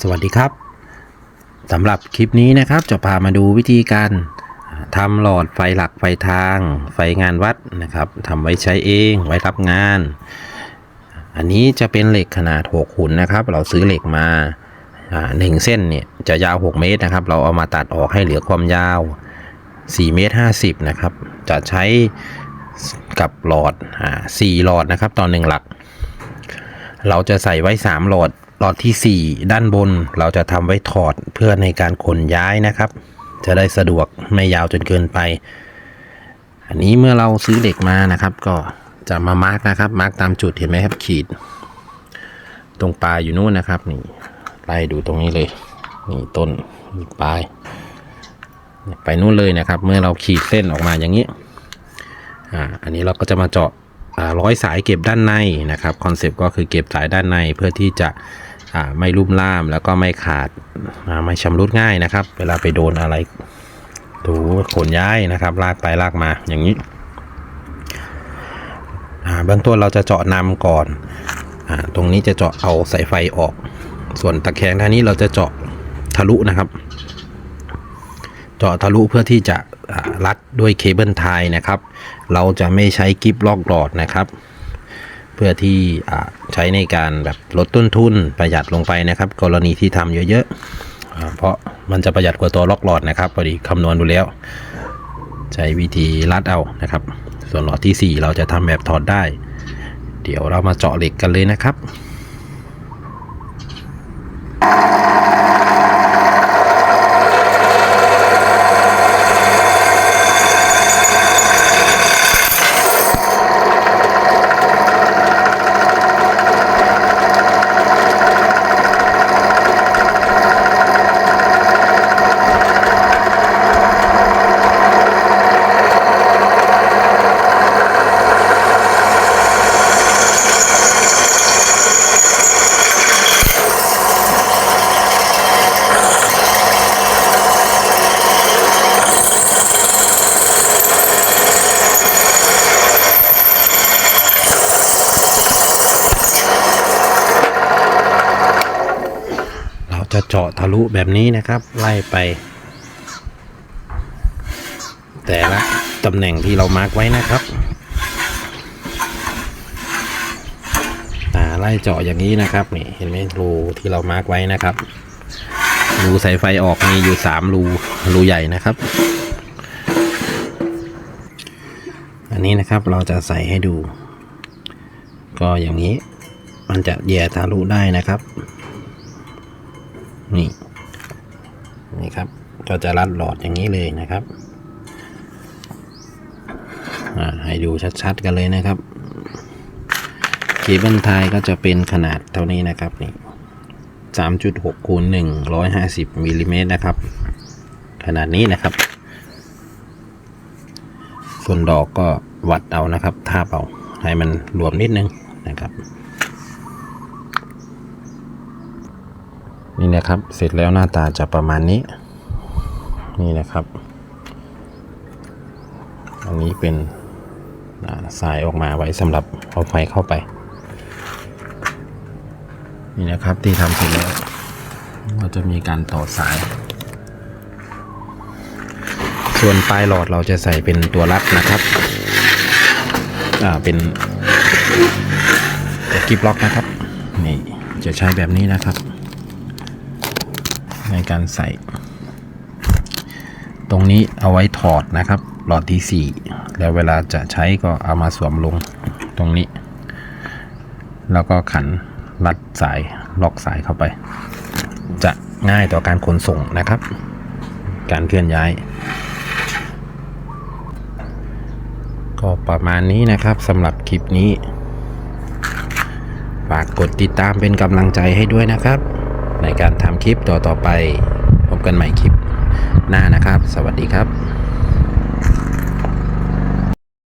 สวัสดีครับสำหรับคลิปนี้นะครับ จะพามาดูวิธีการทำหลอดไฟหลักไฟทาง ไฟงานวัดนะครับทำไว้ใช้เองไว้รับงาน อันนี้จะเป็นเหล็กขนาด6หุ่นนะครับ เราซื้อเหล็กมาหนึ่งเส้นเนี่ยจะยาว 6 เมตรนะครับ เราเอามาตัดออกให้เหลือความยาว 4 เมตร 50 นะครับ จะใช้กับหลอดอ่า4หลอดนะครับต่อหนึ่งหลัก เราจะใส่ไว้ 3 หลอด หลอดทีสี่ 4 ด้านบนเราจะทำไว้ถอดเพื่อในการขนย้ายนะครับ จะได้สะดวกไม่ยาวจนเกินไป อันนี้เมื่อเราซื้อเหล็กมานะครับ ก็จะมามาร์กนะครับ มาร์กตามจุดเห็นไหมครับขีด ตรงปลายอยู่นู่นนะครับนี่ไล่ดูตรงนี้เลย นี่ต้นนี่ปลาย ไปนู่นเลยนะครับ เมื่อเราขีดเส้นออกมาอย่างนี้อ่าอันนี้เราก็จะมาเจาะ ร้อยสายเก็บด้านในนะครับคอนเซปต์ก็คือเก็บสายด้านในเพื่อที่จะไม่ลุ่มล่ามแล้วก็ไม่ขาดาไม่ชำรุดง่ายนะครับ เวลาไปโดนอะไรถูขนย้ายนะครับ ลากไปลากมาอย่างนี้อ่าเบื้องต้นเราจะเจาะนำก่อนอตรงนี้จะเจาะเอาสายไฟออก ส่วนตะแคงท่านี้เราจะเจาะทะลุนะครับ เจาะทะลุเพื่อที่จะ รัดด้วยเคเบิลไทยนะครับ เราจะไม่ใช้กิฟล็อกหลอดนะครับ เพื่อที่ใช้ในการแบบลดต้นทุนประหยัดลงไปนะครับ กรณีที่ทำเยอะๆเพราะมันจะประหยัดกว่าตัวล็อกหลอดนะครับพอดีคำนวณดูแล้ว ใช้วิธีรัดเอานะครับ ส่วนหลอดที่ 4 เราจะทำแบบถอดได้ เดี๋ยวเรามาเจาะเหล็กกันเลยนะครับ จะเจาะทะลุแบบนี้นะครับ ไล่ไป แต่ละตำแหน่งที่เรามาร์กไว้นะครับอ่าไล่เจาะอย่างนี้นะครับนี่เห็นไหมรูที่เรามาร์กไว้นะครับรูสายไฟออกมีอยู่สามรูรูใหญ่นะครับ อันนี้นะครับเราจะใส่ให้ดู ก็อย่างนี้ มันจะแย่ทะลุได้นะครับ นี่นี่ครับ ก็จะรัดหลอดอย่างนี้เลยนะครับให้ดูชัดๆกันเลยนะครับเคเบิลไทยก็จะเป็นขนาดเท่านี้นะครับนี่สามจุดหกคูณหนึ่งร้อยห้าสิบมิลลิเมตรนะครับ ขนาดนี้นะครับ ส่วนดอกก็วัดเอานะครับทาบเอาให้มันรวมนิดนึงนะครับ นี่นะครับ เสร็จแล้วหน้าตาจะประมาณนี้ นี่นะครับ อันนี้เป็นสายออกมาไว้สำหรับเอาไฟเข้าไป นี่นะครับที่ทำเสร็จแล้วก็จะมีการต่อสาย ส่วนปลายหลอดเราจะใส่เป็นตัวรัดนะครับ อ่า เป็นกิบล็อกนะครับ นี่ จะใช้แบบนี้นะครับ ในการใส่ ตรงนี้เอาไว้ถอดนะครับ หลอดที่ 4 แล้วเวลาจะใช้ก็เอามาสวมลงตรงนี้ แล้วก็ขันรัดสายล็อกสายเข้าไป จะง่ายต่อการขนส่งนะครับ การเคลื่อนย้าย ก็ประมาณนี้นะครับสำหรับคลิปนี้ ฝากกดติดตามเป็นกำลังใจให้ด้วยนะครับ ในการทำคลิปต่อๆไป พบกันใหม่คลิปหน้านะครับ สวัสดีครับ